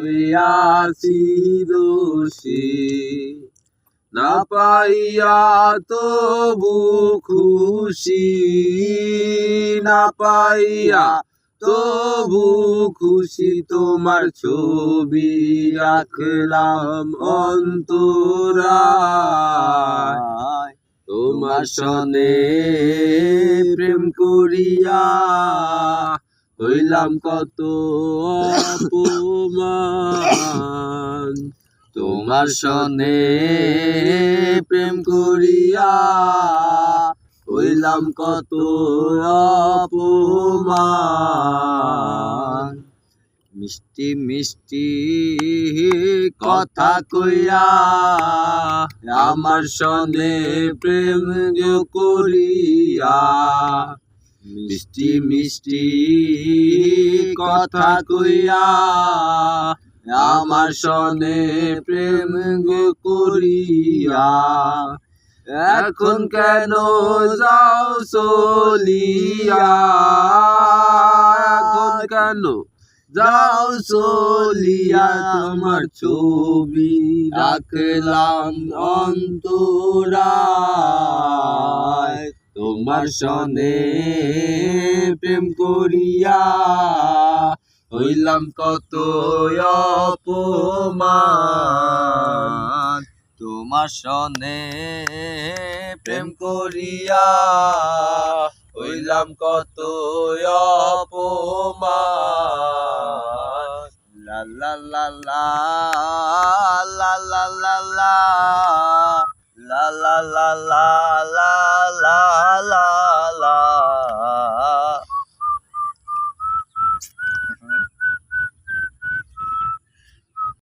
হইয়াছি দোষী। না পাইয়া তবু খুশি, না পাইয়া তবু খুশি তোমার ছবি রাখলাম অন্তরা তোমার সনে প্রেম করিয়া হইলাম কত অপমান। তোমার সনে প্রেম করিয়া হইলাম কত অপমান। মিষ্টি মিষ্টি কথা কইয়া আমার সনে প্রেম করিয়া মিষ্টি মিষ্টি কথা কইয়া আমার সনে প্রেম করিয়া, এখন কেন যাও চলিয়া? এখন কেন যাও চলিয়া? তোমার ছবি রাখলাম অন্তরায়। তোমার সনে প্রেম করিয়া হইলাম কত অপমান তোমার সনে প্রেম করিয়া হইলাম কত অপমান লা লা লা লা লা লা লা লা লা লা লা লা